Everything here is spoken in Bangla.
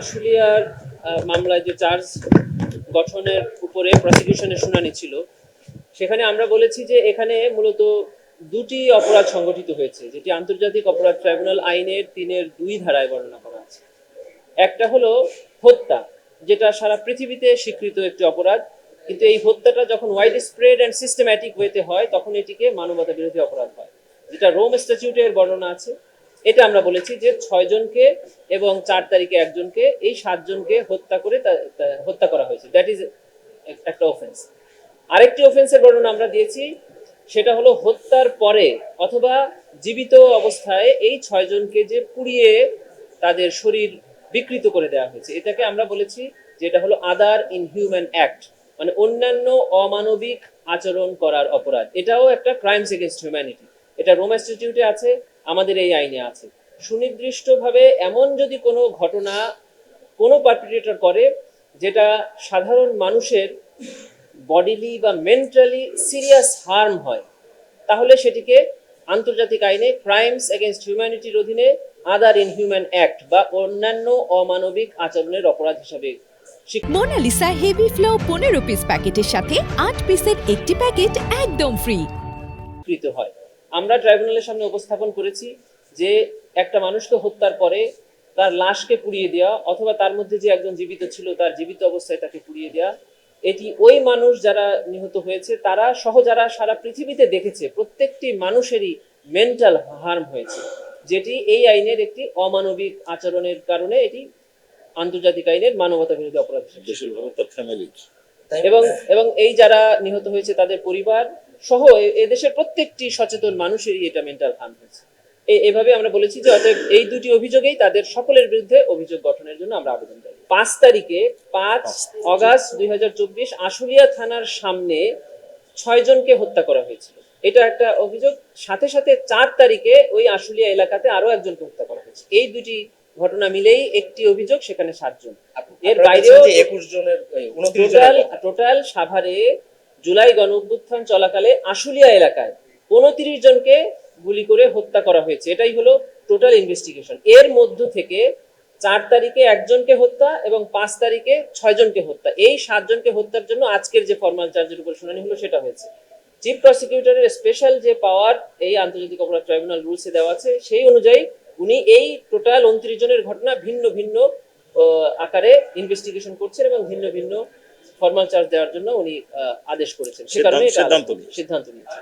আশুলিয়ার মামলায় যে চার্জ গঠনের উপরে প্রসিকিউশনের শুনানি ছিল, সেখানে আমরা বলেছি যে এখানে মূলত দুটি অপরাধ সংগঠিত হয়েছে, যেটি আন্তর্জাতিক অপরাধ ট্রাইব্যুনাল আইনের তিনের দুই ধারায় বর্ণনা করা আছে। একটা হলো হত্যা, যেটা সারা পৃথিবীতে স্বীকৃত একটি অপরাধ, কিন্তু এই হত্যাটা যখন ওয়াইড স্প্রেড অ্যান্ড সিস্টেম্যাটিক ওয়েতে হয়, তখন এটিকে মানবতা বিরোধী অপরাধ হয়, যেটা রোম স্ট্যাচিউটের বর্ণনা আছে। এটা আমরা বলেছি যে ছয়জনকে এবং চার তারিখে একজনকে, এই সাতজনকে হত্যা করে হত্যা করা হয়েছে। দ্যাট ইজ একটা অফেন্স আরেকটি অফেন্সের বর্ণনা আমরা দিয়েছি, সেটা হলো হত্যার পরে অথবা জীবিত অবস্থায় এই ছয়জনকে যে পুড়িয়ে তাদের শরীর বিকৃত করে দেওয়া হয়েছে। এটাকে আমরা বলেছি যে এটা হলো আদার ইনহিউম্যান অ্যাক্ট মানে অন্যান্য অমানবিক আচরণ করার অপরাধ। এটাও একটা ক্রাইমস এগেনস্ট হিউম্যানিটি এটা রোম ইনস্টিটিউটে আছে আমাদের এই আইনে আছে। সুনির্দিষ্টভাবে এমন যদি কোনো ঘটনা কোনো পারপিটেটর করে যেটা সাধারণ মানুষের বডিলি বা মেন্টালি সিরিয়াস হার্ম হয় তাহলে সেটিকে আন্তর্জাতিক আইনে ক্রাইমস এগেনস্ট হিউম্যানিটির অধীনে আদার ইনহিউম্যান অ্যাক্ট বা অন্যান্য অমানবিক আচরণের অপরাধ হিসাবে মোনালিসা হেভি ফ্লো পনেরো পিস প্যাকেটের সাথে আট পিসের একটি প্যাকেট একদম ফ্রি স্বীকৃত হয়। আমরা ট্রাইব্যুনালের সামনে উপস্থাপন করেছি যে একটা মানুষকে হত্যার পরে তার লাশকে পুড়িয়ে দেওয়া অথবা তার মধ্যে যে একজন জীবিত ছিল তার জীবিত অবস্থায় তাকে পুড়িয়ে দেওয়া এটি ওই মানুষ যারা নিহত হয়েছে তারা সহ যারা সারা পৃথিবীতে দেখেছে প্রত্যেকটি মানুষেরই মেন্টাল হার্ম হয়েছে যেটি এই আইনের একটি অমানবিক আচরণের কারণে এটি আন্তর্জাতিক আইনের মানবতা বিরোধী অপরাধ এবং এবং এই যারা নিহত হয়েছে তাদের পরিবার সহ এদেশের প্রত্যেকটি সচেতন মানুষেরই এটা মেন্টাল হার্ম হয়েছে। এভাবে আমরা বলেছি যে অতএব এই দুটি অভিযোগেই তাদের সকলের বিরুদ্ধে অভিযোগ গঠনের জন্য আমরা আবেদন জানাই পাঁচ তারিখে পাঁচ অগাস্ট দুই আশুলিয়া থানার সামনে ছয়জনকে হত্যা করা হয়েছিল। এটা একটা অভিযোগ। সাথে সাথে চার তারিখে ওই আশুলিয়া এলাকাতে আরও একজনকে হত্যা করা হয়েছে। এই দুটি ঘটনা মিলেই একটি অভিযোগ সেখানে সাতজন। এর বাইরেও একুশ জনের টোটাল টোটাল সাভারে জুলাই গণ অভ্যুত্থান চলাকালে আশুলিয়া এলাকায় উনত্রিশ জনকে গুলি করে হত্যা করা হয়েছে। এটাই হলো টোটাল ইনভেস্টিগেশন এর মধ্য থেকে চার তারিখে একজনকে হত্যা এবং পাঁচ তারিখে ছয়জনকে হত্যা। এই সাতজনকে হত্যার জন্য আজকের যে ফর্মাল চার্জের উপর শুনানি হলো, সেটা হয়েছে। চিফ প্রসিকিউটরের স্পেশাল যে পাওয়ার এই আন্তর্জাতিক অপরাধ ট্রাইব্যুনাল রুলসে দেওয়া আছে, সেই অনুযায়ী উনি এই টোটাল উনত্রিশ জনের ঘটনা ভিন্ন ভিন্ন আকারে ইনভেস্টিগেশন করছেন এবং ভিন্ন ভিন্ন ফর্মাল চার্জ দেওয়ার জন্য উনি আহ, আদেশ করেছেন সে কারণে। সিদ্ধান্ত নিয়েছেন